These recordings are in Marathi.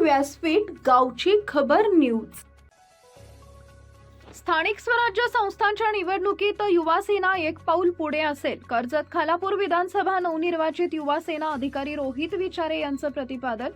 व्यासपीठ गावची खबर न्यूज. स्थानिक स्वराज्य संस्थांच्या निवडणुकीत युवासेना एक पाऊल पुढे असेल. कर्जत खालापूर विधानसभा नवनिर्वाचित युवासेना अधिकारी रोहित विचारे यांचं प्रतिपादन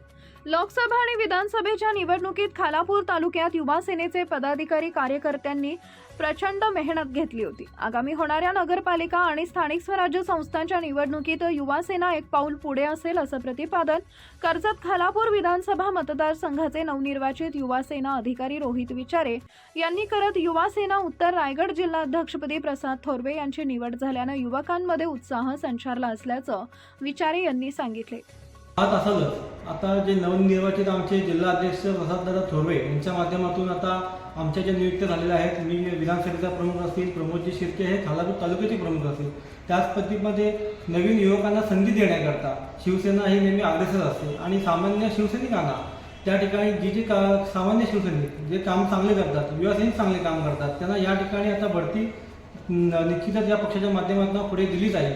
लोकसभा आणि विधानसभेच्या निवडणुकीत खालापूर तालुक्यात युवा सेनेचे पदाधिकारी कार्यकर्त्यांनी प्रचंड मेहनत घेतली होती. आगामी होणाऱ्या नगरपालिका आणि स्थानिक स्वराज्य संस्थांच्या निवडणुकीत युवा सेना एक पाऊल पुढे असेल असं प्रतिपादन कर्जत खालापूर विधानसभा मतदारसंघाचे नवनिर्वाचित युवा सेना अधिकारी रोहित विचारे यांनी करत युवा सेना उत्तर रायगड जिल्हाध्यक्षपदी प्रसाद थोरवे यांची निवड झाल्यानं युवकांमध्ये उत्साह संचारला असल्याचं विचारे यांनी सांगितले. आता जे नवनिर्वाचित आमचे जिल्हा अध्यक्ष प्रसाददादा थोरवे यांच्या माध्यमातून आता आमच्या ज्या नियुक्त झालेल्या आहेत मी विधानसभेचा प्रमुख असतील प्रमोदजी शिर्के हे खालापूर तालुक्याचे प्रमुख असतील. त्याच पद्धतीमध्ये नवीन युवकांना संधी देण्याकरता शिवसेना ही नेहमी अग्रेसर असते आणि सामान्य शिवसैनिकांना त्या ठिकाणी जी जी का सामान्य शिवसैनिक जे काम चांगले करतात युवासैनिक चांगले काम करतात त्यांना या ठिकाणी आता बढती निश्चितच या पक्षाच्या माध्यमातून पुढे दिली जाईल.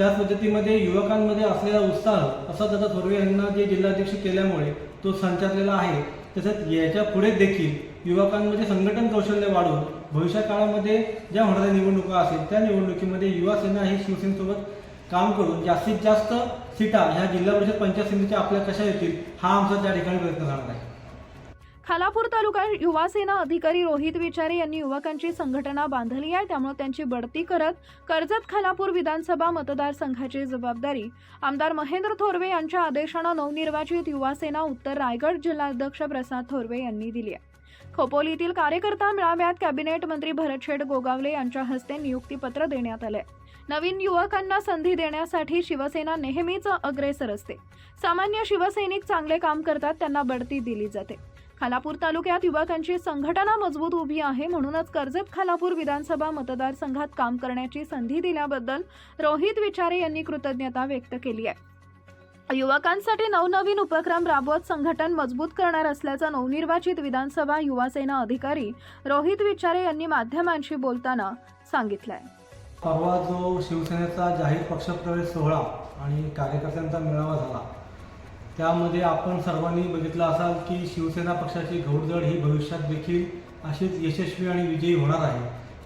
त्याच पद्धतीमध्ये युवकांमध्ये असलेला उत्साह असा दादा थोरवे यांना जे जिल्हाध्यक्ष केल्यामुळे तो संचारलेला आहे. तसेच याच्यापुढे देखील युवकांमध्ये संघटन कौशल्य वाढून भविष्य काळामध्ये ज्या होणाऱ्या निवडणुका असेल त्या निवडणुकीमध्ये युवा सेना ही शिवसेनेसोबत काम करून जास्तीत जास्त सीटा ह्या जिल्हा परिषद पंचायत समितीच्या आपल्या कशा येतील हा आमचा त्या ठिकाणी प्रयत्न राहणार आहे. खालापूर तालुका युवा सेना अधिकारी रोहित विचारे यांनी युवकांची संघटना बांधली आहे. त्यामुळे त्यांची बढती करत कर्जत खालापूर विधानसभा मतदारसंघाची जबाबदारी. आमदार महेंद्र थोरवे यांच्या आदेशानं नवनिर्वाचित युवा सेना उत्तर रायगड जिल्हाध्यक्ष प्रसाद थोरवे यांनी दिली आहे. खोपोलीतील कार्यकर्ता मेळाव्यात कॅबिनेट मंत्री भरतशेठ गोगावले यांच्या हस्ते नियुक्तीपत्र देण्यात आले नवीन युवकांना संधी देण्यासाठी शिवसेना नेहमीच अग्रेसर असते. सामान्य शिवसैनिक चांगले काम करतात त्यांना बढती दिली जाते. खालापूर तालुक्यात युवकांची संघटना मजबूत उभी आहे म्हणूनच कर्जत खालापूर विधानसभा मतदारसंघात काम करण्याची संधी दिल्याबद्दल रोहित विचारे यांनी कृतज्ञता व्यक्त केली आहे. युवकांसाठी नवनवीन उपक्रम राबवत संघटन मजबूत करणार असल्याचं नवनिर्वाचित विधानसभा युवा सेना अधिकारी रोहित विचारे यांनी माध्यमांशी बोलताना सांगितलंय. परवा जो शिवसेनेचा जाहीर पक्षप्रवेश सोहळा आणि कार्यकर्त्यांचा मेळावा झाला त्यामध्ये आपण सर्वांनी बघितलं असाल की शिवसेना पक्षाची घौडदळ ही भविष्यात देखील अशीच यशस्वी आणि विजयी होणार आहे.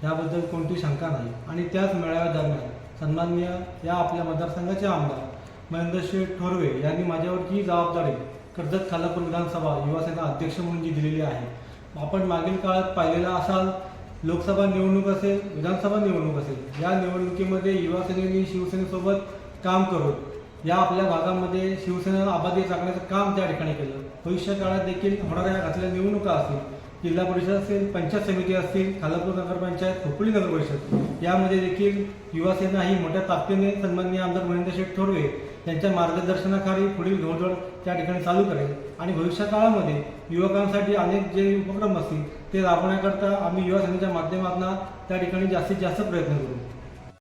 याबद्दल कोणती शंका नाही. आणि त्याच मेळाव्यादरम्यान सन्माननीय या आपल्या मतदारसंघाचे आमदार महेंद्र ठोरवे यांनी माझ्यावर जी जबाबदारी कर्जत खालापूर विधानसभा युवासेना अध्यक्ष म्हणून जी दिलेली आहे. आपण मागील काळात पाहिलेला असाल लोकसभा निवडणूक असेल विधानसभा निवडणूक असेल या निवडणुकीमध्ये युवासेनेने शिवसेनेसोबत काम करून या आपल्या भागामध्ये शिवसेनेनं आबादी राखण्याचं काम त्या ठिकाणी केलं. भविष्य काळात देखील होणाऱ्या घातलेल्या निवडणुका असतील जिल्हा परिषद असेल पंचायत समिती असतील खालापूर नगरपंचायत हुपळी नगर परिषद यामध्ये देखील युवासेना ही मोठ्या ताकदीने सन्माननीय आमदार महेंद्र शेठ थोरवे यांच्या मार्गदर्शनाखाली पुढील घोडदौड त्या ठिकाणी चालू करेल. आणि भविष्य काळामध्ये युवकांसाठी अनेक जे उपक्रम असतील ते राबवण्याकरता आम्ही युवा सेनेच्या माध्यमातून त्या ठिकाणी जास्तीत जास्त प्रयत्न करू.